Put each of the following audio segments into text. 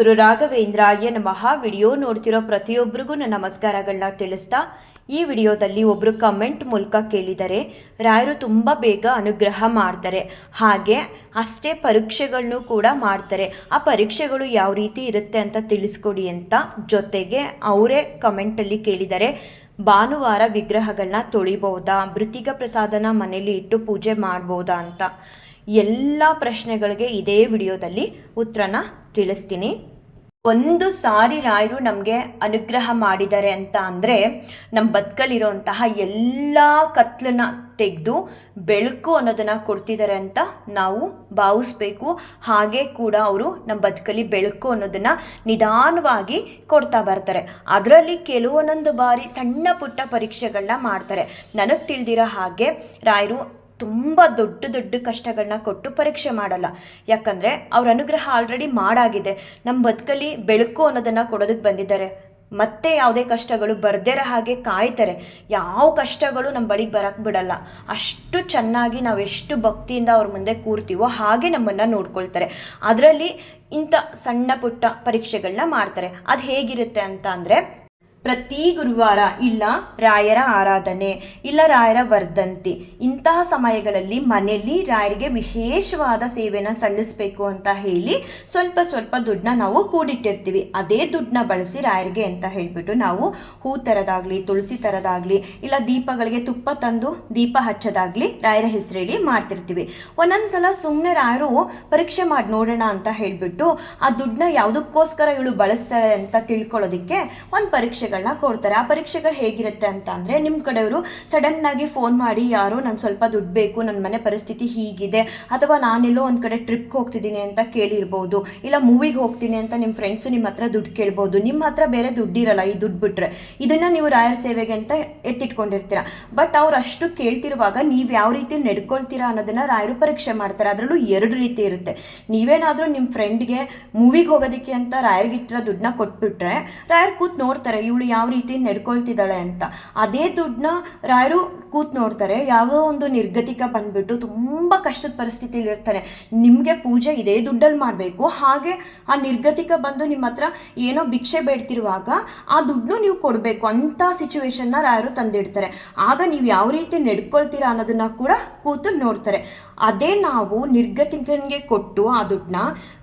ಗುರು ರಾಘವೇಂದ್ರಾಯ ನಮಃ ವಿಡಿಯೋ ನೋಡ್ತಿರೋ ಪ್ರತಿಯೊಬ್ಬರಿಗೂ ನನ್ನ ನಮಸ್ಕಾರಗಳನ್ನ ತಿಳಿಸ್ತಾ ಈ ವಿಡಿಯೋದಲ್ಲಿ ಒಬ್ಬರು ಕಮೆಂಟ್ ಮೂಲಕ ಕೇಳಿದರೆ ರಾಯರು ತುಂಬ ಬೇಗ ಅನುಗ್ರಹ ಮಾಡ್ತಾರೆ. ಹಾಗೆ ಅಷ್ಟೇ ಪರೀಕ್ಷೆಗಳನ್ನು ಕೂಡ ಮಾಡ್ತಾರೆ. ಆ ಪರೀಕ್ಷೆಗಳು ಯಾವ ರೀತಿ ಇರುತ್ತೆ ಅಂತ ತಿಳಿಸ್ಕೊಡಿ ಅಂತ ಜೊತೆಗೆ ಅವರೇ ಕಮೆಂಟಲ್ಲಿ ಕೇಳಿದರೆ ಭಾನುವಾರ ವಿಗ್ರಹಗಳನ್ನ ತೊಳಿಬೋದಾ? ಮೃತಿಕ ಪ್ರಸಾದನ ಮನೇಲಿ ಇಟ್ಟು ಪೂಜೆ ಮಾಡ್ಬೋದಾ ಅಂತ. ಎಲ್ಲ ಪ್ರಶ್ನೆಗಳಿಗೆ ಇದೇ ವಿಡಿಯೋದಲ್ಲಿ ಉತ್ತರನ ತಿಳಿಸ್ತೀನಿ. ಒಂದು ಸಾರಿ ರಾಯರು ನಮಗೆ ಅನುಗ್ರಹ ಮಾಡಿದ್ದಾರೆ ಅಂತ ಅಂದರೆ ನಮ್ಮ ಬದುಕಲ್ಲಿರೋಂತಹ ಎಲ್ಲ ಕತ್ಲನ್ನ ತೆಗೆದು ಬೆಳಕು ಅನ್ನೋದನ್ನು ಕೊಡ್ತಿದ್ದಾರೆ ಅಂತ ನಾವು ಭಾವಿಸ್ಬೇಕು. ಹಾಗೆ ಕೂಡ ಅವರು ನಮ್ಮ ಬದುಕಲ್ಲಿ ಬೆಳಕು ಅನ್ನೋದನ್ನು ನಿಧಾನವಾಗಿ ಕೊಡ್ತಾ ಬರ್ತಾರೆ. ಅದರಲ್ಲಿ ಕೆಲವೊಂದೊಂದು ಬಾರಿ ಸಣ್ಣ ಪುಟ್ಟ ಪರೀಕ್ಷೆಗಳನ್ನ ಮಾಡ್ತಾರೆ. ನನಗೆ ತಿಳಿದಿರೋ ಹಾಗೆ ರಾಯರು ತುಂಬ ದೊಡ್ಡ ದೊಡ್ಡ ಕಷ್ಟಗಳನ್ನ ಕೊಟ್ಟು ಪರೀಕ್ಷೆ ಮಾಡಲ್ಲ. ಯಾಕಂದರೆ ಅವ್ರ ಅನುಗ್ರಹ ಆಲ್ರೆಡಿ ಮಾಡಾಗಿದೆ. ನಮ್ಮ ಬದುಕಲ್ಲಿ ಬೆಳಕು ಅನ್ನೋದನ್ನು ಕೊಡೋದಕ್ಕೆ ಬಂದಿದ್ದಾರೆ. ಮತ್ತೆ ಯಾವುದೇ ಕಷ್ಟಗಳು ಬರ್ದಿರೋ ಹಾಗೆ ಕಾಯ್ತಾರೆ. ಯಾವ ಕಷ್ಟಗಳು ನಮ್ಮ ಬಳಿಗೆ ಬರಕ್ಕೆ ಬಿಡಲ್ಲ. ಅಷ್ಟು ಚೆನ್ನಾಗಿ ನಾವು ಎಷ್ಟು ಭಕ್ತಿಯಿಂದ ಅವ್ರ ಮುಂದೆ ಕೂರ್ತೀವೋ ಹಾಗೆ ನಮ್ಮನ್ನು ನೋಡ್ಕೊಳ್ತಾರೆ. ಅದರಲ್ಲಿ ಇಂಥ ಸಣ್ಣ ಪುಟ್ಟ ಪರೀಕ್ಷೆಗಳನ್ನ ಮಾಡ್ತಾರೆ. ಅದು ಹೇಗಿರುತ್ತೆ ಅಂತ ಅಂದರೆ ಪ್ರತಿ ಗುರುವಾರ ಇಲ್ಲ, ರಾಯರ ಆರಾಧನೆ, ಇಲ್ಲ ರಾಯರ ವರ್ಧಂತಿ. ಇಂತಹ ಸಮಯಗಳಲ್ಲಿ ಮನೆಯಲ್ಲಿ ರಾಯರಿಗೆ ವಿಶೇಷವಾದ ಸೇವೆನ ಸಲ್ಲಿಸಬೇಕು ಅಂತ ಹೇಳಿ ಸ್ವಲ್ಪ ಸ್ವಲ್ಪ ದುಡ್ಡನ್ನ ನಾವು ಕೂಡಿಟ್ಟಿರ್ತೀವಿ. ಅದೇ ದುಡ್ಡನ್ನ ಬಳಸಿ ರಾಯರಿಗೆ ಅಂತ ಹೇಳಿಬಿಟ್ಟು ನಾವು ಹೂ ಥರದಾಗಲಿ ತುಳಸಿ ಥರದಾಗಲಿ ಇಲ್ಲ ದೀಪಗಳಿಗೆ ತುಪ್ಪ ತಂದು ದೀಪ ಹಚ್ಚೋದಾಗಲಿ ರಾಯರ ಹೆಸರೇಳಿ ಮಾಡ್ತಿರ್ತೀವಿ. ಒಂದೊಂದು ಸಲ ಸುಮ್ಮನೆ ರಾಯರು ಪರೀಕ್ಷೆ ಮಾಡಿ ನೋಡೋಣ ಅಂತ ಹೇಳಿಬಿಟ್ಟು ಆ ದುಡ್ಡನ್ನ ಯಾವುದಕ್ಕೋಸ್ಕರ ಇವಳು ಬಳಸ್ತಾರೆ ಅಂತ ತಿಳ್ಕೊಳ್ಳೋದಕ್ಕೆ ಒಂದು ಪರೀಕ್ಷೆಗಳನ್ನ ಕೊಡ್ತಾರೆ. ಆ ಪರೀಕ್ಷೆಗಳು ಹೇಗಿರುತ್ತೆ ಅಂತ ಅಂದರೆ ನಿಮ್ಮ ಕಡೆಯವರು ಸಡನ್ನಾಗಿ ಫೋನ್ ಮಾಡಿ, ಯಾರೋ ನಂಗೆ ಸ್ವಲ್ಪ ದುಡ್ಡು ಬೇಕು ನನ್ನ ಮನೆ ಪರಿಸ್ಥಿತಿ ಹೀಗಿದೆ, ಅಥವಾ ನಾನೆಲ್ಲೋ ಒಂದು ಕಡೆ ಟ್ರಿಪ್ಗೆ ಹೋಗ್ತಿದ್ದೀನಿ ಅಂತ ಕೇಳಿರ್ಬೋದು, ಇಲ್ಲ ಮೂವಿಗೆ ಹೋಗ್ತೀನಿ ಅಂತ ನಿಮ್ಮ ಫ್ರೆಂಡ್ಸು ನಿಮ್ಮ ಹತ್ರ ದುಡ್ಡು ಕೇಳ್ಬೋದು, ನಿಮ್ಮ ಹತ್ರ ಬೇರೆ ದುಡ್ಡಿರಲ್ಲ ಈ ದುಡ್ಡು ಬಿಟ್ಟರೆ ಇದನ್ನು ನೀವು ರಾಯರ್ ಸೇವೆಗೆ ಅಂತ ಎತ್ತಿಟ್ಕೊಂಡಿರ್ತೀರ. ಬಟ್ ಅವ್ರು ಅಷ್ಟು ಕೇಳ್ತಿರುವಾಗ ನೀವು ಯಾವ ರೀತಿ ನಡ್ಕೊಳ್ತೀರಾ ಅನ್ನೋದನ್ನು ರಾಯರು ಪರೀಕ್ಷೆ ಮಾಡ್ತಾರೆ. ಅದರಲ್ಲೂ ಎರಡು ರೀತಿ ಇರುತ್ತೆ. ನೀವೇನಾದರೂ ನಿಮ್ಮ ಫ್ರೆಂಡ್ಗೆ ಮೂವಿಗೆ ಹೋಗೋದಕ್ಕೆ ಅಂತ ರಾಯರ್ಗಿಟ್ಟಿರೋ ದುಡ್ಡನ್ನ ಕೊಟ್ಬಿಟ್ರೆ, ರಾಯರ್ ಕೂತ್ ನೋಡ್ತಾರೆ, ಇವಳು ಯಾವ ರೀತಿ ನಡ್ಕೊಳ್ತಿದ್ದಾಳೆ ಅಂತ. ಅದೇ ದುಡ್ಡನ್ನ ರಾಯರು ಕೂತ್ ನೋಡ್ತಾರೆ. ಯಾವುದೋ ಒಂದು ನಿರ್ಗತಿಕ ಬಂದ್ಬಿಟ್ಟು ತುಂಬ ಕಷ್ಟದ ಪರಿಸ್ಥಿತಿಯಲ್ಲಿ ಇರ್ತಾರೆ. ನಿಮಗೆ ಪೂಜೆ ಇದೇ ದುಡ್ಡಲ್ಲಿ ಮಾಡಬೇಕು. ಹಾಗೆ ಆ ನಿರ್ಗತಿಕ ಬಂದು ನಿಮ್ಮ ಹತ್ರ ಏನೋ ಭಿಕ್ಷೆ ಬೇಡ್ತಿರುವಾಗ ಆ ದುಡ್ಡು ನೀವು ಕೊಡಬೇಕು ಅಂಥ ಸಿಚುವೇಶನ್ನ ರಾಯರು ತಂದಿಡ್ತಾರೆ. ಆಗ ನೀವು ಯಾವ ರೀತಿ ನಡ್ಕೊಳ್ತೀರಾ ಅನ್ನೋದನ್ನ ಕೂಡ ಕೂತು ನೋಡ್ತಾರೆ. ಅದೇ ನಾವು ನಿರ್ಗತಿಕನಿಗೆ ಕೊಟ್ಟು ಆ ದುಡ್ಡನ್ನ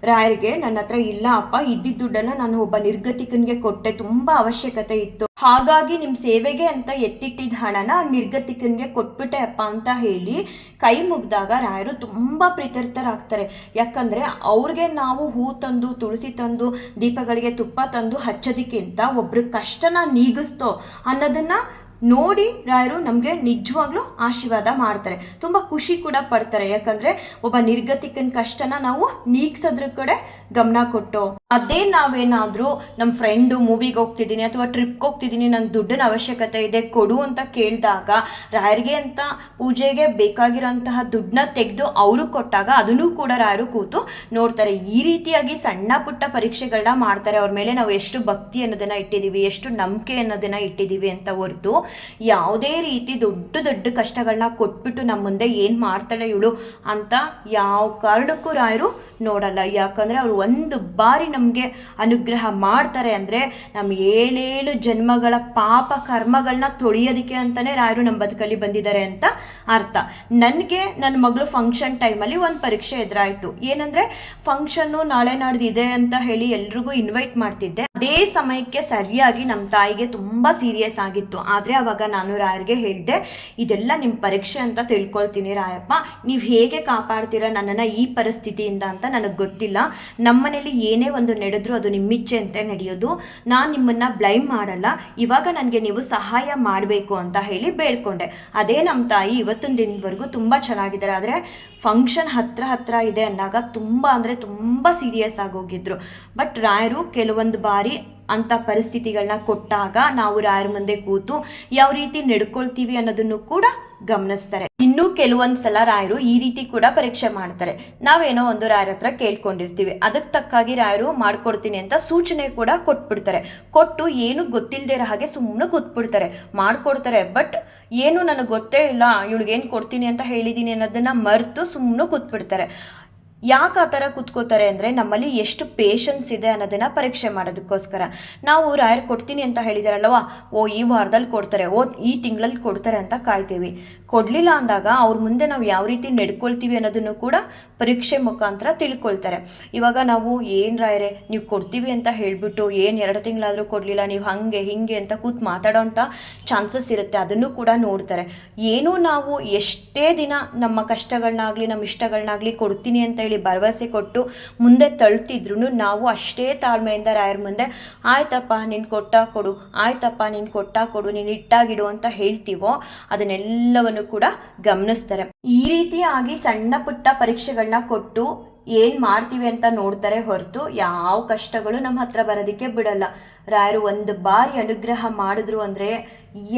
ರಾಯರಿಗೆ ನನ್ನ ಹತ್ರ ಇಲ್ಲ ಅಪ್ಪ, ಇದ್ದಿದ್ದ ದುಡ್ಡನ್ನು ನಾನು ಒಬ್ಬ ನಿರ್ಗತಿಕನಿಗೆ ಕೊಟ್ಟೆ. ತುಂಬ ಅವಶ್ಯಕತೆ ಇತ್ತು. ಹಾಗಾಗಿ ನಿಮ್ಮ ಸೇವೆಗೆ ಅಂತ ಎತ್ತಿಟ್ಟಿದ್ದ ಹಣನ ನಿರ್ಗತಿಕನಿಗೆ ಕೊಟ್ಬಿಟ್ಟೆ ಅಪ್ಪ ಅಂತ ಹೇಳಿ ಕೈ ಮುಗ್ದಾಗ ರಾಯರು ತುಂಬಾ ಪ್ರೀತರ್ಥರಾಗ್ತಾರೆ ಯಾಕಂದ್ರೆ ಅವ್ರಿಗೆ ನಾವು ಹೂ ತಂದು, ತುಳಸಿ ತಂದು, ದೀಪಗಳಿಗೆ ತುಪ್ಪ ತಂದು ಹಚ್ಚೋದಕ್ಕಿಂತ ಒಬ್ರ ಕಷ್ಟನ ನೀಗಿಸ್ತೋ ಅನ್ನೋದನ್ನು ನೋಡಿ ರಾಯರು ನಮಗೆ ನಿಜವಾಗ್ಲೂ ಆಶೀರ್ವಾದ ಮಾಡ್ತಾರೆ. ತುಂಬ ಖುಷಿ ಕೂಡ ಪಡ್ತಾರೆ. ಯಾಕಂದ್ರೆ ಒಬ್ಬ ನಿರ್ಗತಿಕನ ಕಷ್ಟನ ನಾವು ನೀಗ್ಸೋದ್ರ ಕಡೆ ಗಮನ ಕೊಟ್ಟು, ಅದೇ ನಾವೇನಾದರೂ ನಮ್ಮ ಫ್ರೆಂಡು ಮೂವಿಗೆ ಹೋಗ್ತಿದ್ದೀನಿ ಅಥವಾ ಟ್ರಿಪ್ಗೆ ಹೋಗ್ತಿದ್ದೀನಿ ನಂಗೆ ದುಡ್ಡಿನ ಅವಶ್ಯಕತೆ ಇದೆ, ಕೊಡು ಅಂತ ಕೇಳಿದಾಗ, ರಾಯರಿಗೆ ಅಂತ ಪೂಜೆಗೆ ಬೇಕಾಗಿರೋಂತಹ ದುಡ್ಡನ್ನ ತೆಗೆದು ಅವರು ಕೊಟ್ಟಾಗ ಅದನ್ನು ಕೂಡ ರಾಯರು ಕೂತು ನೋಡ್ತಾರೆ. ಈ ರೀತಿಯಾಗಿ ಸಣ್ಣ ಪುಟ್ಟ ಪರೀಕ್ಷೆಗಳನ್ನ ಮಾಡ್ತಾರೆ. ಅವ್ರ ಮೇಲೆ ನಾವು ಎಷ್ಟು ಭಕ್ತಿ ಅನ್ನೋದನ್ನು ಇಟ್ಟಿದ್ದೀವಿ ಎಷ್ಟು ನಂಬಿಕೆ ಅನ್ನೋದನ್ನು ಇಟ್ಟಿದ್ದೀವಿ ಅಂತ ಹೊರತು ಯಾವುದೇ ರೀತಿ ದೊಡ್ಡ ದೊಡ್ಡ ಕಷ್ಟಗಳನ್ನ ಕೊಟ್ಬಿಟ್ಟು ನಮ್ಮ ಮುಂದೆ ಏನು ಮಾಡ್ತಾಳೆ ಇವಳು ಅಂತ ಯಾವ ಕಾರಣಕ್ಕೂ ರಾಯರು ನೋಡಲ್ಲ. ಯಾಕಂದರೆ ಅವರು ಒಂದು ಬಾರಿ ನಮಗೆ ಅನುಗ್ರಹ ಮಾಡ್ತಾರೆ ಅಂದರೆ ನಮ್ಮ ಏಳೇಳು ಜನ್ಮಗಳ ಪಾಪ ಕರ್ಮಗಳನ್ನ ತೊಳೆಯೋದಕ್ಕೆ ಅಂತಲೇ ರಾಯರು ನಮ್ಮ ಬದುಕಲ್ಲಿ ಬಂದಿದ್ದಾರೆ ಅಂತ ಅರ್ಥ. ನನಗೆ ನನ್ನ ಮಗಳು ಫಂಕ್ಷನ್ ಟೈಮಲ್ಲಿ ಒಂದು ಪರೀಕ್ಷೆ ಎದುರಾಯಿತು. ಏನಂದರೆ ಫಂಕ್ಷನ್ನು ನಾಳೆ ನಾಡ್ದು ಇದೆ ಅಂತ ಹೇಳಿ ಎಲ್ರಿಗೂ ಇನ್ವೈಟ್ ಮಾಡ್ತಿದ್ದೆ. ಅದೇ ಸಮಯಕ್ಕೆ ಸರಿಯಾಗಿ ನಮ್ಮ ತಾಯಿಗೆ ತುಂಬ ಸೀರಿಯಸ್ ಆಗಿತ್ತು. ಆದರೆ ಅವಾಗ ನಾನು ರಾಯರಿಗೆ ಹೇಳಿದೆ, ಇದೆಲ್ಲ ನಿಮ್ಮ ಪರೀಕ್ಷೆ ಅಂತ ತಿಳ್ಕೊಳ್ತೀನಿ ರಾಯಪ್ಪ. ನೀವು ಹೇಗೆ ಕಾಪಾಡ್ತೀರಾ ನನ್ನನ್ನು ಈ ಪರಿಸ್ಥಿತಿಯಿಂದ ಅಂತ ನನಗೆ ಗೊತ್ತಿಲ್ಲ. ನಮ್ಮನೇಲಿ ಏನೇ ಒಂದು ನಡೆದ್ರು ಅದು ನಿಮ್ಮಿಚ್ಛೆ ಅಂತ ನಡೆಯೋದು. ನಾನು ನಿಮ್ಮನ್ನು ಬ್ಲೈಮ್ ಮಾಡಲ್ಲ. ಇವಾಗ ನನಗೆ ನೀವು ಸಹಾಯ ಮಾಡಬೇಕು ಅಂತ ಹೇಳಿ ಬೇಡ್ಕೊಂಡೆ. ಅದೇ ನಮ್ಮ ತಾಯಿ ಇವತ್ತಿನ ದಿನವರೆಗೂ ತುಂಬ ಚೆನ್ನಾಗಿದ್ದಾರೆ. ಆದರೆ ಫಂಕ್ಷನ್ ಹತ್ರ ಹತ್ರ ಇದೆ ಅಂದಾಗ ತುಂಬ ಅಂದರೆ ತುಂಬ ಸೀರಿಯಸ್ ಆಗೋಗಿದ್ರು ಬಟ್ ರಾಯರು ಕೆಲವೊಂದು ಬಾರಿ ಅಂಥ ಪರಿಸ್ಥಿತಿಗಳನ್ನ ಕೊಟ್ಟಾಗ ನಾವು ರಾಯರ ಮುಂದೆ ಕೂತು ಯಾವ ರೀತಿ ನಡ್ಕೊಳ್ತೀವಿ ಅನ್ನೋದನ್ನು ಕೂಡ ಗಮನಿಸ್ತಾರೆ. ಇನ್ನೂ ಕೆಲವೊಂದ್ಸಲ ರಾಯರು ಈ ರೀತಿ ಕೂಡ ಪರೀಕ್ಷೆ ಮಾಡ್ತಾರೆ. ನಾವೇನೋ ಒಂದು ರಾಯರ ಹತ್ರ ಕೇಳ್ಕೊಂಡಿರ್ತೀವಿ. ಅದಕ್ಕೆ ತಕ್ಕಾಗಿ ರಾಯರು ಮಾಡ್ಕೊಡ್ತೀನಿ ಅಂತ ಸೂಚನೆ ಕೂಡ ಕೊಟ್ಬಿಡ್ತಾರೆ. ಕೊಟ್ಟು ಏನು ಗೊತ್ತಿಲ್ಲದೆ ಇರೋ ಹಾಗೆ ಸುಮ್ಮನೆ ಕೂತ್ಬಿಡ್ತಾರೆ. ಮಾಡ್ಕೊಡ್ತಾರೆ. ಬಟ್ ಏನು ನನಗೆ ಗೊತ್ತೇ ಇಲ್ಲ. ಇವಳಿಗೇನು ಕೊಡ್ತೀನಿ ಅಂತ ಹೇಳಿದ್ದೀನಿ ಅನ್ನೋದನ್ನ ಮರೆತು ಸುಮ್ಮನೆ ಕೂತ್ಬಿಡ್ತಾರೆ. ಯಾಕೆ ಆ ಥರ ಕೂತ್ಕೋತಾರೆ ಅಂದರೆ ನಮ್ಮಲ್ಲಿ ಎಷ್ಟು ಪೇಷನ್ಸ್ ಇದೆ ಅನ್ನೋದನ್ನು ಪರೀಕ್ಷೆ ಮಾಡೋದಕ್ಕೋಸ್ಕರ. ನಾವು ರಾಯರ್ ಕೊಡ್ತೀನಿ ಅಂತ ಹೇಳಿದಾರಲ್ವ ಓ ಈ ವಾರದಲ್ಲಿ ಕೊಡ್ತಾರೆ, ಓ ಈ ತಿಂಗಳಲ್ಲಿ ಕೊಡ್ತಾರೆ ಅಂತ ಕಾಯ್ತೀವಿ. ಕೊಡಲಿಲ್ಲ ಅಂದಾಗ ಅವ್ರ ಮುಂದೆ ನಾವು ಯಾವ ರೀತಿ ನಡ್ಕೊಳ್ತೀವಿ ಅನ್ನೋದನ್ನು ಕೂಡ ಪರೀಕ್ಷೆ ಮುಖಾಂತರ ತಿಳ್ಕೊಳ್ತಾರೆ. ಇವಾಗ ನಾವು ಏನು ರಾಯರೇ, ನೀವು ಕೊಡ್ತೀವಿ ಅಂತ ಹೇಳಿಬಿಟ್ಟು ಏನು ಎರಡು ತಿಂಗಳಾದರೂ ಕೊಡಲಿಲ್ಲ, ನೀವು ಹಾಗೆ ಹಿಂಗೆ ಅಂತ ಕೂತ್ ಮಾತಾಡೋಂಥ ಚಾನ್ಸಸ್ ಇರುತ್ತೆ, ಅದನ್ನು ಕೂಡ ನೋಡ್ತಾರೆ. ಏನೂ ನಾವು ಎಷ್ಟೇ ದಿನ ನಮ್ಮ ಕಷ್ಟಗಳನ್ನಾಗಲಿ ನಮ್ಮ ಇಷ್ಟಗಳನ್ನಾಗಲಿ ಕೊಡ್ತೀನಿ ಅಂತ ಹೇಳಿ ಭರವಸೆ ಕೊಟ್ಟು ಮುಂದೆ ತಳ್ತಿದ್ರು ನಾವು ಅಷ್ಟೇ ತಾಳ್ಮೆಯಿಂದ ರಾಯರ ಮುಂದೆ, ಆಯ್ತಪ್ಪ, ನೀನು ಕೊಟ್ಟ ಕೊಡು, ಆಯ್ತಪ್ಪ, ನೀನು ಕೊಟ್ಟ ಕೊಡು, ನೀನು ಇಟ್ಟಾಗಿಡು ಅಂತ ಹೇಳ್ತೀವೋ? ಅದನ್ನೆಲ್ಲವನ್ನು ಕೂಡ ಗಮನಿಸ್ತಾರೆ. ಈ ರೀತಿಯಾಗಿ ಸಣ್ಣ ಪುಟ್ಟ ಪರೀಕ್ಷೆಗಳನ್ನ ಕೊಟ್ಟು ಏನು ಮಾಡ್ತೀವಿ ಅಂತ ನೋಡ್ತಾರೆ ಹೊರತು ಯಾವ ಕಷ್ಟಗಳು ನಮ್ಮ ಹತ್ರ ಬರೋದಕ್ಕೆ ಬಿಡಲ್ಲ. ರಾಯರು ಒಂದು ಬಾರಿ ಅನುಗ್ರಹ ಮಾಡಿದ್ರು ಅಂದರೆ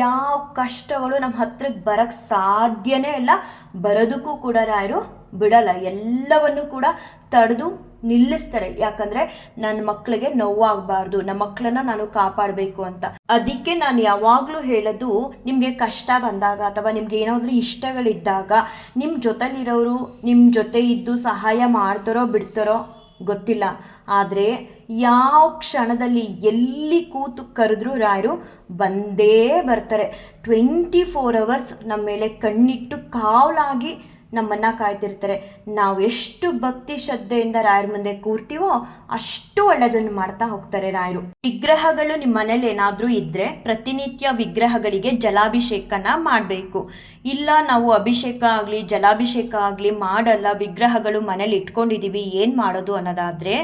ಯಾವ ಕಷ್ಟಗಳು ನಮ್ಮ ಹತ್ರಕ್ಕೆ ಬರಕ್ಕೆ ಸಾಧ್ಯನೇ ಇಲ್ಲ. ಬರೋದಕ್ಕೂ ಕೂಡ ರಾಯರು ಬಿಡಲ್ಲ. ಎಲ್ಲವನ್ನು ಕೂಡ ತಡೆದು ನಿಲ್ಲಿಸ್ತಾರೆ. ಯಾಕಂದ್ರೆ ನನ್ನ ಮಕ್ಕಳಿಗೆ ನೋವಾಗಬಾರ್ದು. ನಮ್ಮ ಮಕ್ಕಳನ್ನ ನಾನು ಕಾಪಾಡಬೇಕು ಅಂತ. ಅದಕ್ಕೆ ನಾನು ಯಾವಾಗಲೂ ಹೇಳೋದು, ನಿಮಗೆ ಕಷ್ಟ ಬಂದಾಗ ಅಥವಾ ನಿಮ್ಗೆ ಏನಾದರೂ ಇಷ್ಟಗಳಿದ್ದಾಗ ನಿಮ್ಮ ಜೊತೆಲಿರೋರು ನಿಮ್ಮ ಜೊತೆ ಇದ್ದು ಸಹಾಯ ಮಾಡ್ತಾರೋ ಬಿಡ್ತಾರೋ ಗೊತ್ತಿಲ್ಲ. ಆದರೆ ಯಾವ ಕ್ಷಣದಲ್ಲಿ ಎಲ್ಲಿ ಕೂತು ಕರೆದ್ರೂ ರಾಯರು ಬಂದೇ ಬರ್ತಾರೆ. ಟ್ವೆಂಟಿ ಫೋರ್ ಅವರ್ಸ್ ನಮ್ಮ ಮೇಲೆ ಕಣ್ಣಿಟ್ಟು ಕಾವಲಾಗಿ ನಮ್ಮನ್ನು ಕಾಯ್ತಿರ್ತಾರೆ. ನಾವು ಎಷ್ಟು ಭಕ್ತಿ ಶ್ರದ್ಧೆಯಿಂದ ರಾಯರ ಮುಂದೆ ಕೂರ್ತೀವೋ ಅಷ್ಟು ಒಳ್ಳೆಯದನ್ನು ಮಾಡ್ತಾ ಹೋಗ್ತಾರೆ ರಾಯರು. ವಿಗ್ರಹಗಳು ನಿಮ್ಮ ಮನೇಲಿ ಏನಾದರೂ ಇದ್ದರೆ ಪ್ರತಿನಿತ್ಯ ವಿಗ್ರಹಗಳಿಗೆ ಜಲಾಭಿಷೇಕನ ಮಾಡಬೇಕು. ಇಲ್ಲ ನಾವು ಅಭಿಷೇಕ ಆಗಲಿ, ಜಲಾಭಿಷೇಕ ಆಗಲಿ ಮಾಡಲ್ಲ, ವಿಗ್ರಹಗಳು ಮನೇಲಿ ಇಟ್ಕೊಂಡಿದ್ದೀವಿ ಏನು ಮಾಡೋದು ಅನ್ನೋದಾದರೆ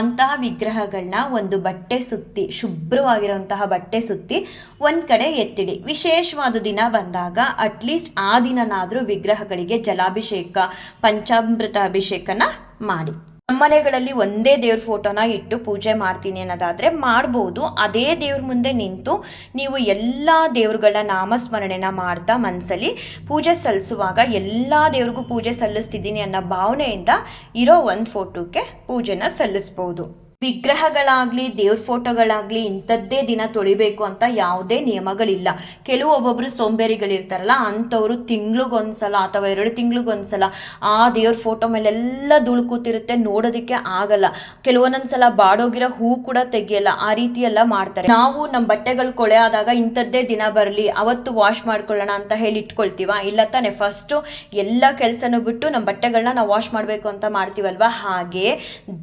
ಅಂತಹ ವಿಗ್ರಹಗಳನ್ನ ಒಂದು ಬಟ್ಟೆ ಸುತ್ತಿ, ಶುಭ್ರವಾಗಿರುವಂತಹ ಬಟ್ಟೆ ಸುತ್ತಿ ಒಂದು ಕಡೆ ಎತ್ತಿಡಿ. ವಿಶೇಷವಾದ ದಿನ ಬಂದಾಗ ಅಟ್ಲೀಸ್ಟ್ ಆ ದಿನನಾದರೂ ವಿಗ್ರಹಗಳಿಗೆ ಜಲಾಭಿಷೇಕ ಪಂಚಾಮೃತ ಅಭಿಷೇಕನ ಮಾಡಿ. ನಮ್ಮನೆಗಳಲ್ಲಿ ಒಂದೇ ದೇವ್ರ ಫೋಟೋನ ಇಟ್ಟು ಪೂಜೆ ಮಾಡ್ತೀನಿ ಅನ್ನೋದಾದರೆ ಮಾಡ್ಬೋದು. ಅದೇ ದೇವ್ರ ಮುಂದೆ ನಿಂತು ನೀವು ಎಲ್ಲ ದೇವ್ರುಗಳ ನಾಮಸ್ಮರಣೆನ ಮಾಡ್ತಾ ಮನಸ್ಸಲ್ಲಿ ಪೂಜೆ ಸಲ್ಲಿಸುವಾಗ ಎಲ್ಲ ದೇವ್ರಿಗೂ ಪೂಜೆ ಸಲ್ಲಿಸ್ತಿದ್ದೀನಿ ಅನ್ನೋ ಭಾವನೆಯಿಂದ ಇರೋ ಒಂದು ಫೋಟೋಕ್ಕೆ ಪೂಜೆನ ಸಲ್ಲಿಸ್ಬೋದು. ವಿಗ್ರಹಗಳಾಗಲಿ, ದೇವ್ರ ಫೋಟೋಗಳಾಗಲಿ ಇಂಥದ್ದೇ ದಿನ ತೊಳಿಬೇಕು ಅಂತ ಯಾವುದೇ ನಿಯಮಗಳಿಲ್ಲ. ಕೆಲವು ಒಬ್ಬೊಬ್ಬರು ಸೋಂಬೇರಿಗಳಿರ್ತಾರಲ್ಲ, ಅಂಥವ್ರು ತಿಂಗ್ಳಿಗೊಂದ್ಸಲ ಅಥವಾ ಎರಡು ತಿಂಗ್ಳಿಗೊಂದ್ಸಲ ಆ ದೇವ್ರ ಫೋಟೋ ಮೇಲೆಲ್ಲ ಧೂಳು ಕೂತಿರುತ್ತೆ, ನೋಡೋದಕ್ಕೆ ಆಗಲ್ಲ. ಕೆಲವೊಂದೊಂದು ಸಲ ಬಾಡೋಗಿರೋ ಹೂ ಕೂಡ ತೆಗಿಯಲ್ಲ, ಆ ರೀತಿ ಎಲ್ಲ ಮಾಡ್ತಾರೆ. ನಾವು ನಮ್ಮ ಬಟ್ಟೆಗಳು ಕೊಳೆ ಆದಾಗ ಇಂಥದ್ದೇ ದಿನ ಬರಲಿ, ಅವತ್ತು ವಾಶ್ ಮಾಡ್ಕೊಳ್ಳೋಣ ಅಂತ ಹೇಳಿ ಇಟ್ಕೊಳ್ತೀವ? ಇಲ್ಲ ತಾನೆ, ಫಸ್ಟು ಎಲ್ಲ ಕೆಲಸನೂ ಬಿಟ್ಟು ನಮ್ಮ ಬಟ್ಟೆಗಳನ್ನ ನಾವು ವಾಶ್ ಮಾಡಬೇಕು ಅಂತ ಮಾಡ್ತೀವಲ್ವ? ಹಾಗೆ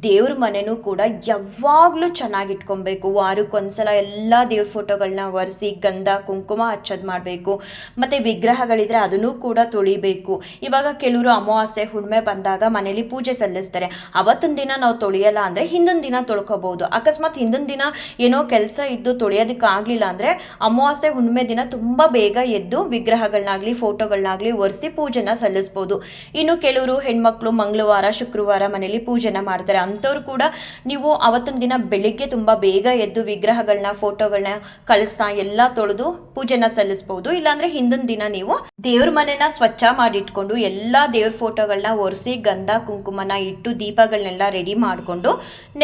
ದೇವ್ರ ಮನೆನೂ ಕೂಡ ಯಾವಾಗಲೂ ಚೆನ್ನಾಗಿ ಇಟ್ಕೊಬೇಕು ವಾರಕ್ಕೊಂದ್ಸಲ ಎಲ್ಲ ದೇವ್ರ ಫೋಟೋಗಳನ್ನ ಒರೆಸಿ ಗಂಧ, ಕುಂಕುಮ ಹಚ್ಚೋದು ಮಾಡಬೇಕು. ಮತ್ತು ವಿಗ್ರಹಗಳಿದ್ರೆ ಅದನ್ನು ಕೂಡ ತೊಳಿಬೇಕು. ಇವಾಗ ಕೆಲವರು ಅಮಾವಾಸ್ಯೆ ಹುಣ್ಣಿಮೆ ಬಂದಾಗ ಮನೇಲಿ ಪೂಜೆ ಸಲ್ಲಿಸ್ತಾರೆ. ಅವತ್ತಿನ ದಿನ ನಾವು ತೊಳೆಯಲ್ಲ ಅಂದರೆ ಹಿಂದಿನ ದಿನ ತೊಳ್ಕೊಬೋದು. ಅಕಸ್ಮಾತ್ ಹಿಂದಿನ ದಿನ ಏನೋ ಕೆಲಸ ಇದ್ದು ತೊಳೆಯೋದಕ್ಕಾಗಲಿಲ್ಲ ಅಂದರೆ ಅಮಾವಾಸ್ಯೆ ಹುಣ್ಣಿಮೆ ದಿನ ತುಂಬ ಬೇಗ ಎದ್ದು ವಿಗ್ರಹಗಳನ್ನಾಗಲಿ ಫೋಟೋಗಳನ್ನಾಗಲಿ ಒರೆಸಿ ಪೂಜೆನ ಸಲ್ಲಿಸ್ಬೋದು. ಇನ್ನು ಕೆಲವರು ಹೆಣ್ಮಕ್ಳು ಮಂಗಳವಾರ, ಶುಕ್ರವಾರ ಮನೇಲಿ ಪೂಜೆನ ಮಾಡ್ತಾರೆ. ಅಂಥವ್ರು ಕೂಡ ನೀವು ಅವತ್ತಿನ ದಿನ ಬೆಳಿಗ್ಗೆ ತುಂಬ ಬೇಗ ಎದ್ದು ವಿಗ್ರಹಗಳನ್ನ, ಫೋಟೋಗಳನ್ನ ಕಳಿಸ ಎಲ್ಲ ತೊಳೆದು ಪೂಜೆನ ಸಲ್ಲಿಸ್ಬೋದು. ಇಲ್ಲಾಂದ್ರೆ ಹಿಂದಿನ ದಿನ ನೀವು ದೇವ್ರ ಮನೆನ ಸ್ವಚ್ಛ ಮಾಡಿಟ್ಕೊಂಡು ಎಲ್ಲ ದೇವ್ರ ಫೋಟೋಗಳನ್ನ ಒರೆಸಿ ಗಂಧ, ಕುಂಕುಮನ ಇಟ್ಟು ದೀಪಗಳನ್ನೆಲ್ಲ ರೆಡಿ ಮಾಡಿಕೊಂಡು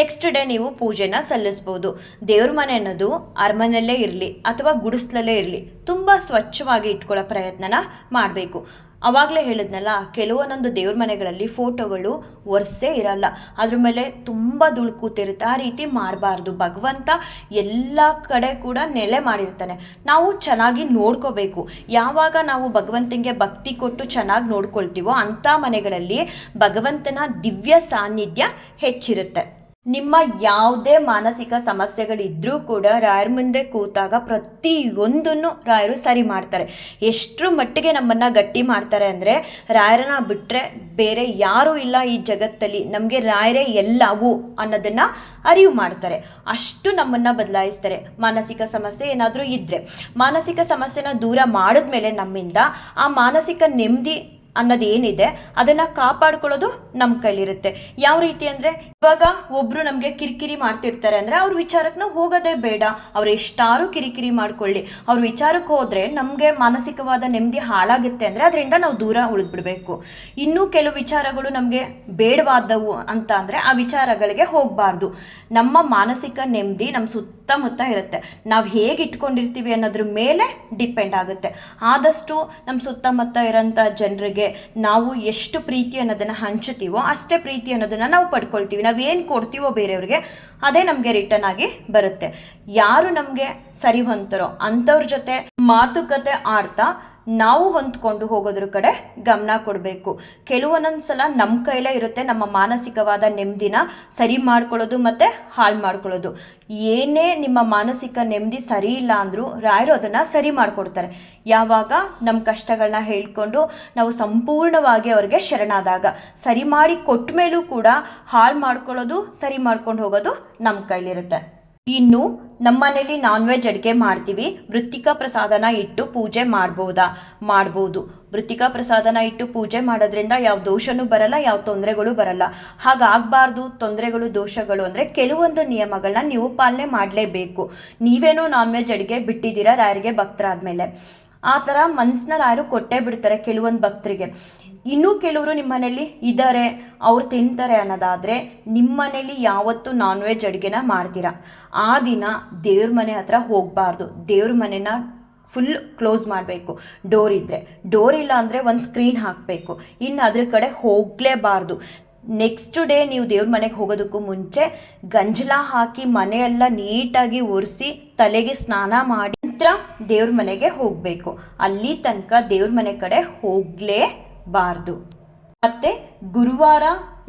ನೆಕ್ಸ್ಟ್ ಡೇ ನೀವು ಪೂಜೆನ ಸಲ್ಲಿಸ್ಬೋದು. ದೇವ್ರ ಮನೆ ಅನ್ನೋದು ಅರಮನೆಯಲ್ಲೇ ಇರಲಿ ಅಥವಾ ಗುಡಿಸ್ಲಲ್ಲೇ ಇರಲಿ ತುಂಬ ಸ್ವಚ್ಛವಾಗಿ ಇಟ್ಕೊಳ್ಳೋ ಪ್ರಯತ್ನನ ಮಾಡಬೇಕು. ಅವಾಗಲೇ ಹೇಳಿದ್ನಲ್ಲ, ಕೆಲವೊಂದೊಂದು ದೇವ್ರ ಮನೆಗಳಲ್ಲಿ ಫೋಟೋಗಳು ಒರೆಸೇ ಇರಲ್ಲ. ಅದ್ರ ಮೇಲೆ ತುಂಬ ಧೂಳು ಕೂತಿರುತ್ತೆ. ಆ ರೀತಿ ಮಾಡಬಾರ್ದು. ಭಗವಂತ ಎಲ್ಲ ಕಡೆ ಕೂಡ ನೆಲೆ ಮಾಡಿರ್ತಾನೆ. ನಾವು ಚೆನ್ನಾಗಿ ನೋಡ್ಕೋಬೇಕು. ಯಾವಾಗ ನಾವು ಭಗವಂತನಿಗೆ ಭಕ್ತಿ ಕೊಟ್ಟು ಚೆನ್ನಾಗಿ ನೋಡ್ಕೊಳ್ತೀವೋ ಅಂಥ ಮನೆಗಳಲ್ಲಿ ಭಗವಂತನ ದಿವ್ಯ ಸಾನ್ನಿಧ್ಯ ಹೆಚ್ಚಿರುತ್ತೆ. ನಿಮ್ಮ ಯಾವುದೇ ಮಾನಸಿಕ ಸಮಸ್ಯೆಗಳಿದ್ರೂ ಕೂಡ ರಾಯರ ಮುಂದೆ ಕೂತಾಗ ಪ್ರತಿಯೊಂದನ್ನು ರಾಯರು ಸರಿ ಮಾಡ್ತಾರೆ. ಎಷ್ಟರ ಮಟ್ಟಿಗೆ ನಮ್ಮನ್ನು ಗಟ್ಟಿ ಮಾಡ್ತಾರೆ ಅಂದರೆ ರಾಯರನ್ನ ಬಿಟ್ಟರೆ ಬೇರೆ ಯಾರೂ ಇಲ್ಲ ಈ ಜಗತ್ತಲ್ಲಿ. ನಮಗೆ ರಾಯರೇ ಎಲ್ಲವೂ ಅನ್ನೋದನ್ನು ಅರಿವು ಮಾಡ್ತಾರೆ. ಅಷ್ಟು ನಮ್ಮನ್ನು ಬದಲಾಯಿಸ್ತಾರೆ. ಮಾನಸಿಕ ಸಮಸ್ಯೆ ಏನಾದರೂ ಇದ್ದರೆ ಮಾನಸಿಕ ಸಮಸ್ಯೆನ ದೂರ ಮಾಡಿದ್ಮೇಲೆ ನಮ್ಮಿಂದ ಆ ಮಾನಸಿಕ ನೆಮ್ಮದಿ ಅನ್ನೋದು ಏನಿದೆ ಅದನ್ನು ಕಾಪಾಡ್ಕೊಳ್ಳೋದು ನಮ್ಮ ಕೈಲಿರುತ್ತೆ. ಯಾವ ರೀತಿ ಅಂದರೆ, ಇವಾಗ ಒಬ್ಬರು ನಮಗೆ ಕಿರಿಕಿರಿ ಮಾಡ್ತಿರ್ತಾರೆ ಅಂದರೆ, ಅವ್ರ ವಿಚಾರಕ್ಕೆ ನಾವು ಹೋಗೋದೇ ಬೇಡ. ಅವ್ರು ಎಷ್ಟಾರು ಕಿರಿಕಿರಿ ಮಾಡ್ಕೊಳ್ಳಿ. ಅವ್ರ ವಿಚಾರಕ್ಕೆ ಹೋದರೆ ನಮಗೆ ಮಾನಸಿಕವಾದ ನೆಮ್ಮದಿ ಹಾಳಾಗುತ್ತೆ ಅಂದರೆ, ಅದರಿಂದ ನಾವು ದೂರ ಉಳಿದ್ಬಿಡ್ಬೇಕು. ಇನ್ನೂ ಕೆಲವು ವಿಚಾರಗಳು ನಮಗೆ ಬೇಡವಾದವು ಅಂತ ಅಂದರೆ, ಆ ವಿಚಾರಗಳಿಗೆ ಹೋಗಬಾರ್ದು. ನಮ್ಮ ಮಾನಸಿಕ ನೆಮ್ಮದಿ ನಮ್ಮ ಸುತ್ತಮುತ್ತ ಇರುತ್ತೆ. ನಾವು ಹೇಗೆ ಇಟ್ಕೊಂಡಿರ್ತೀವಿ ಅನ್ನೋದ್ರ ಮೇಲೆ ಡಿಪೆಂಡ್ ಆಗುತ್ತೆ. ಆದಷ್ಟು ನಮ್ಮ ಸುತ್ತಮುತ್ತ ಇರೋಂಥ ಜನರಿಗೆ ನಾವು ಎಷ್ಟು ಪ್ರೀತಿ ಅನ್ನೋದನ್ನು ಹಂಚುತ್ತೀವೋ ಅಷ್ಟೇ ಪ್ರೀತಿ ಅನ್ನೋದನ್ನು ನಾವು ಪಡ್ಕೊಳ್ತೀವಿ. ಏನು ಕೊಡ್ತೀವೋ ಬೇರೆಯವ್ರಿಗೆ ಅದೇ ನಮಗೆ ರಿಟರ್ನ್ ಆಗಿ ಬರುತ್ತೆ. ಯಾರು ನಮಗೆ ಸರಿ ಹೊಂತಾರೋ ಅಂಥವ್ರ ಜೊತೆ ಮಾತುಕತೆ ಆಡ್ತಾ ನಾವು ಹೊಂದ್ಕೊಂಡು ಹೋಗೋದ್ರ ಕಡೆ ಗಮನ ಕೊಡಬೇಕು. ಕೆಲವೊಂದೊಂದು ಸಲ ನಮ್ಮ ಕೈಲೇ ಇರುತ್ತೆ ನಮ್ಮ ಮಾನಸಿಕವಾದ ನೆಮ್ಮದಿನ ಸರಿ ಮಾಡ್ಕೊಳ್ಳೋದು ಮತ್ತು ಹಾಳು ಮಾಡ್ಕೊಳ್ಳೋದು. ಏನೇ ನಿಮ್ಮ ಮಾನಸಿಕ ನೆಮ್ಮದಿ ಸರಿ ಇಲ್ಲ ಅಂದರೂ ರಾಯರು ಅದನ್ನು ಸರಿ ಮಾಡಿಕೊಡ್ತಾರೆ. ಯಾವಾಗ ನಮ್ಮ ಕಷ್ಟಗಳನ್ನ ಹೇಳ್ಕೊಂಡು ನಾವು ಸಂಪೂರ್ಣವಾಗಿ ಅವ್ರಿಗೆ ಶರಣಾದಾಗ, ಸರಿ ಮಾಡಿ ಕೊಟ್ಟ ಮೇಲೂ ಕೂಡ ಹಾಳು ಮಾಡ್ಕೊಳ್ಳೋದು, ಸರಿ ಮಾಡ್ಕೊಂಡು ಹೋಗೋದು ನಮ್ಮ ಕೈಲಿರುತ್ತೆ. ಇನ್ನು ನಮ್ಮನೇಲಿ ನಾನ್ ವೆಜ್ ಅಡುಗೆ ಮಾಡ್ತೀವಿ. ವೃತ್ತಿಕ ಪ್ರಸಾದನ ಇಟ್ಟು ಪೂಜೆ ಮಾಡ್ಬೋದಾ? ಮಾಡ್ಬೋದು. ವೃತ್ತಿಕ ಪ್ರಸಾದನ ಇಟ್ಟು ಪೂಜೆ ಮಾಡೋದ್ರಿಂದ ಯಾವ ದೋಷನೂ ಬರಲ್ಲ, ಯಾವ ತೊಂದರೆಗಳು ಬರಲ್ಲ. ಹಾಗಾಗಬಾರ್ದು ತೊಂದರೆಗಳು, ದೋಷಗಳು ಅಂದರೆ ಕೆಲವೊಂದು ನಿಯಮಗಳನ್ನ ನೀವು ಪಾಲನೆ ಮಾಡಲೇಬೇಕು. ನೀವೇನೋ ನಾನ್ ವೆಜ್ ಅಡುಗೆ ಬಿಟ್ಟಿದ್ದೀರಾ ರಾಯರಿಗೆ ಭಕ್ತರಾದ್ಮೇಲೆ. ಆ ಥರ ಮನ್ಸನ್ನ ರಾಯರು ಕೊಟ್ಟೇ ಬಿಡ್ತಾರೆ ಕೆಲವೊಂದು ಭಕ್ತರಿಗೆ. ಇನ್ನೂ ಕೆಲವರು ನಿಮ್ಮ ಮನೇಲಿ ಇದ್ದಾರೆ ಅವ್ರು ತಿಂತಾರೆ ಅನ್ನೋದಾದರೆ ನಿಮ್ಮ ಮನೇಲಿ ಯಾವತ್ತೂ ನಾನ್ ವೆಜ್ ಅಡುಗೆನ ಮಾಡ್ತೀರಾ. ಆ ದಿನ ದೇವ್ರ ಮನೆ ಹತ್ರ ಹೋಗಬಾರ್ದು. ದೇವ್ರ ಮನೆನ ಫುಲ್ ಕ್ಲೋಸ್ ಮಾಡಬೇಕು. ಡೋರ್ ಇದ್ದರೆ ಡೋರ್ ಇಲ್ಲ ಅಂದರೆ ಒಂದು ಸ್ಕ್ರೀನ್ ಹಾಕಬೇಕು. ಇನ್ನು ಅದ್ರ ಕಡೆ ಹೋಗಲೇಬಾರ್ದು. ನೆಕ್ಸ್ಟ್ ಡೇ ನೀವು ದೇವ್ರ ಮನೆಗೆ ಹೋಗೋದಕ್ಕೂ ಮುಂಚೆ ಗಂಜಲ ಹಾಕಿ ಮನೆಯೆಲ್ಲ ನೀಟಾಗಿ ಒರೆಸಿ ತಲೆಗೆ ಸ್ನಾನ ಮಾಡಿ ನಂತರ ದೇವ್ರ ಮನೆಗೆ ಹೋಗಬೇಕು. ಅಲ್ಲಿ ತನಕ ದೇವ್ರ ಮನೆ ಕಡೆ ಹೋಗಲೇಬಾರ್ದು ಮತ್ತು ಗುರುವಾರ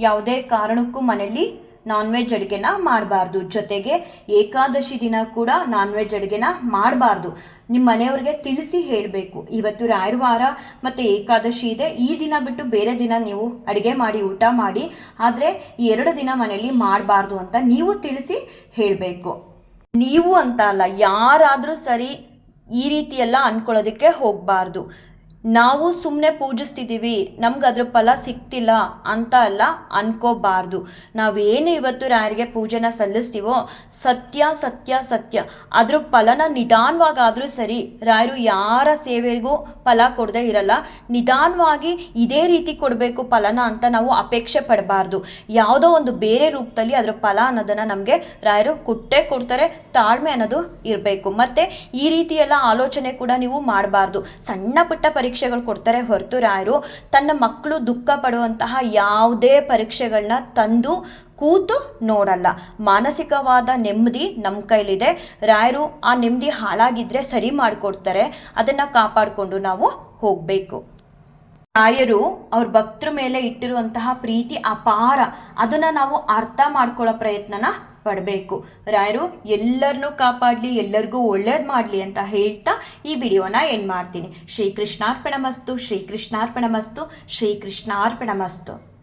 ಯಾವುದೇ ಕಾರಣಕ್ಕೂ ಮನೆಯಲ್ಲಿ ನಾನ್ ವೆಜ್ ಅಡುಗೆನ ಮಾಡಬಾರ್ದು. ಜೊತೆಗೆ ಏಕಾದಶಿ ದಿನ ಕೂಡ ನಾನ್ ವೆಜ್ ಅಡುಗೆನ ಮಾಡಬಾರ್ದು. ನಿಮ್ಮ ಮನೆಯವ್ರಿಗೆ ತಿಳಿಸಿ ಹೇಳಬೇಕು. ಇವತ್ತು ರಾಯವಾರ ಮತ್ತು ಏಕಾದಶಿ ಇದೆ. ಈ ದಿನ ಬಿಟ್ಟು ಬೇರೆ ದಿನ ನೀವು ಅಡುಗೆ ಮಾಡಿ, ಊಟ ಮಾಡಿ, ಆದರೆ ಈ ಎರಡು ದಿನ ಮನೆಯಲ್ಲಿ ಮಾಡಬಾರ್ದು ಅಂತ ನೀವು ತಿಳಿಸಿ ಹೇಳಬೇಕು. ನೀವು ಅಂತ ಅಲ್ಲ, ಯಾರಾದರೂ ಸರಿ ಈ ರೀತಿ ಎಲ್ಲ ಅಂದ್ಕೊಳ್ಳೋದಕ್ಕೆ ಹೋಗಬಾರ್ದು. ನಾವು ಸುಮ್ಮನೆ ಪೂಜಿಸ್ತಿದ್ದೀವಿ ನಮ್ಗೆ ಅದ್ರ ಫಲ ಸಿಗ್ತಿಲ್ಲ ಅಂತ ಅಲ್ಲ ಅನ್ಕೋಬಾರ್ದು. ನಾವೇನು ಇವತ್ತು ರಾಯರಿಗೆ ಪೂಜೆನ ಸಲ್ಲಿಸ್ತೀವೋ, ಸತ್ಯ ಸತ್ಯ ಸತ್ಯ. ಅದ್ರ ಫಲನ ನಿಧಾನವಾಗಾದರೂ ಸರಿ, ರಾಯರು ಯಾರ ಸೇವೆಗೂ ಫಲ ಕೊಡದೇ ಇರಲ್ಲ. ನಿಧಾನವಾಗಿ ಇದೇ ರೀತಿ ಕೊಡಬೇಕು ಫಲನ ಅಂತ ನಾವು ಅಪೇಕ್ಷೆ ಪಡಬಾರ್ದು. ಯಾವುದೋ ಒಂದು ಬೇರೆ ರೂಪದಲ್ಲಿ ಅದರ ಫಲ ಅನ್ನೋದನ್ನು ನಮಗೆ ರಾಯರು ಕೊಟ್ಟೇ ಕೊಡ್ತಾರೆ, ತಾಳ್ಮೆ ಅನ್ನೋದು ಇರಬೇಕು. ಮತ್ತು ಈ ರೀತಿಯೆಲ್ಲ ಆಲೋಚನೆ ಕೂಡ ನೀವು ಮಾಡಬಾರ್ದು. ಸಣ್ಣ ಪುಟ್ಟ ಪರೀಕ್ಷೆಗಳು ಕೊಡ್ತಾರೆ ಹೊರತು ರಾಯರು ತನ್ನ ಮಕ್ಕಳು ದುಃಖ ಪಡುವಂತಹ ಯಾವುದೇ ಪರೀಕ್ಷೆಗಳನ್ನ ತಂದು ಕೂತು ನೋಡಲ್ಲ. ಮಾನಸಿಕವಾದ ನೆಮ್ಮದಿ ನಮ್ಮ ಕೈಲಿದೆ. ರಾಯರು ಆ ನೆಮ್ಮದಿ ಹಾಳಾಗಿದ್ರೆ ಸರಿ ಮಾಡಿಕೊಡ್ತಾರೆ. ಅದನ್ನು ಕಾಪಾಡಿಕೊಂಡು ನಾವು ಹೋಗಬೇಕು. ರಾಯರು ಅವ್ರ ಭಕ್ತರ ಮೇಲೆ ಇಟ್ಟಿರುವಂತಹ ಪ್ರೀತಿ ಅಪಾರ. ಅದನ್ನು ನಾವು ಅರ್ಥ ಮಾಡ್ಕೊಳ್ಳೋ ಪ್ರಯತ್ನನ ಪಡಬೇಕು ರಾಯರು ಎಲ್ಲರನ್ನು ಕಾಪಾಡಲಿ, ಎಲ್ಲರಿಗೂ ಒಳ್ಳೇದು ಮಾಡಲಿ ಅಂತ ಹೇಳ್ತಾ ಈ ವಿಡಿಯೋನ ಏನು ಮಾಡ್ತೀನಿ. ಶ್ರೀಕೃಷ್ಣಾರ್ಪಣ ಮಸ್ತು ಶ್ರೀಕೃಷ್ಣಾರ್ಪಣ ಮಸ್ತು ಶ್ರೀಕೃಷ್ಣಾರ್ಪಣ ಮಸ್ತು